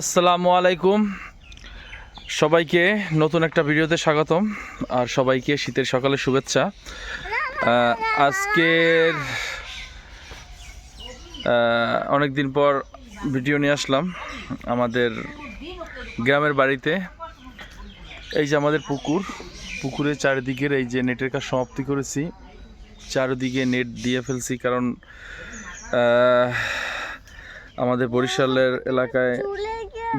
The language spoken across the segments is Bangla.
আসসালামু আলাইকুম। সবাইকে নতুন একটা ভিডিওতে স্বাগতম। আর সবাইকে শীতের সকালে শুভেচ্ছা। আজকের অনেক দিন পর ভিডিও নিয়ে আসলাম আমাদের গ্রামের বাড়িতে। এই যে আমাদের পুকুর, পুকুরের চারিদিকের এই যে নেটের কাজ সমাপ্তি করেছি। চারিদিকে নেট দিয়ে ফেলছি কারণ আমাদের বরিশালের এলাকায়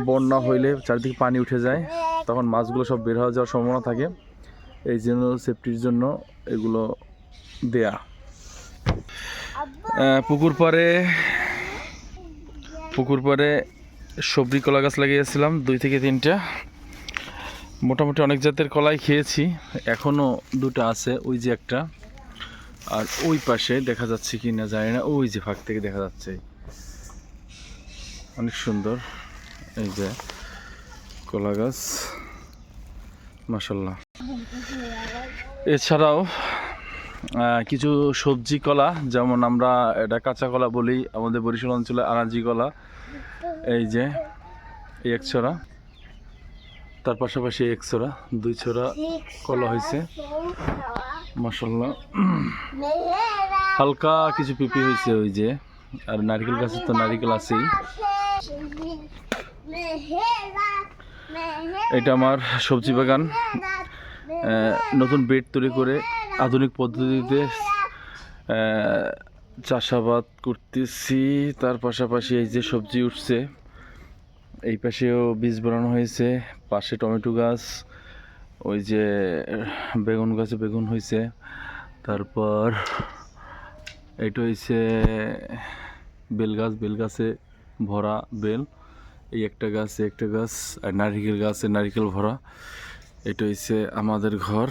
বন্যা হইলে চারিদিকে পানি উঠে যায়, তখন মাছগুলো সব বের হয়ে যাওয়ার সম্ভাবনা থাকে। এই জন্য সেফটির জন্য এগুলো দেয়া। পুকুর পরে পুকুর পরে সবজি, কলা গাছ লাগিয়েছিলাম, দুই থেকে তিনটা। মোটামুটি অনেক জাতের কলাই খেয়েছি এখনও দুটো আছে, ওই যে একটা। আর ওই পাশে দেখা যাচ্ছে কি না জানি না, ওই যে ফাঁক থেকে দেখা যাচ্ছে। অনেক সুন্দর। এই যে কলা গাছ। মাসাল্লাহ এছাড়াও কিছু সবজি কলা, যেমন আমরা এটা কাঁচা কলা বলি, আমাদের বরিশাল অঞ্চলে আনাজি কলা, এই যে এক ছড়া। তার পাশাপাশি এক ছড়া, দুই ছড়া কলা হয়েছে। মাসাল্লাহ হালকা কিছু পিপি হয়েছে ওই যে। আর নারকেল গাছে তো নারকেল আছেই। এটা আমার সবজি বাগান। নতুন বেড তৈরি করে আধুনিক পদ্ধতিতে চাষাবাদ করতেছি। তার পাশাপাশি এই যে সবজি উঠছে, এই পাশেও বীজ বানানো হয়েছে। পাশে টমেটো গাছ, ওই যে বেগুন গাছে বেগুন হয়েছে। তারপর এইটা হয়েছে বেল গাছ, বেল গাছে ভরা বেল। এই একটা গাছ একটা গাছ, আর নারিকেল গাছে নারিকেল ভরা। এটা হচ্ছে আমাদের ঘর,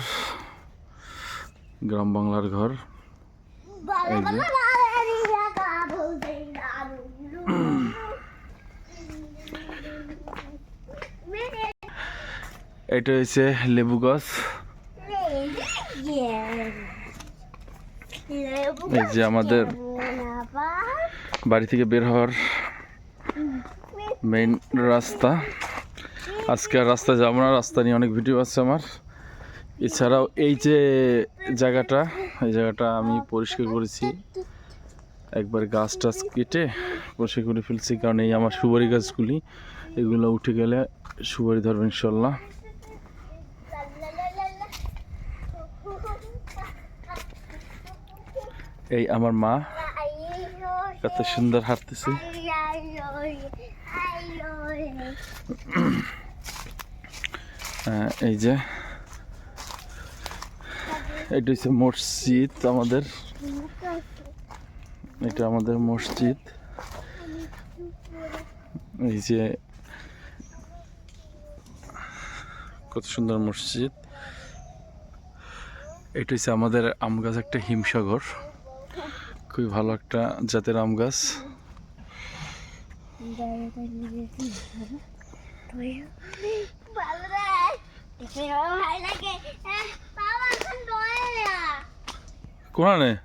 গ্রাম বাংলার ঘর। এটা হচ্ছে লেবু গাছ। এই যে আমাদের বাড়ি থেকে বের হওয়ার মেইন রাস্তা। আজকে রাস্তা যাব না, রাস্তা নিয়ে অনেক ভিডিও আছে আমার। এছাড়াও এই যে জায়গাটা, এই জায়গাটা আমি পরিষ্কার করেছি। একবার গাছ টাছ কেটে পরিষ্কার করে ফেলছি, কারণ এই আমার সুপারি গাছগুলি, এগুলো উঠে গেলে সুপারি ধরবে ইনশাল্লাহ। এই আমার মা, কত সুন্দর হাঁটতেছে। এই যে। এটা হচ্ছে মসজিদ আমাদের। এটা আমাদের মসজিদ। এই যে কত সুন্দর মসজিদ। এটা হচ্ছে আমাদের আম গাছ, একটা হিমসাগর। খুবই ভালো একটা জাতের আম গাছ। 对，你还要回来给？干啥呢？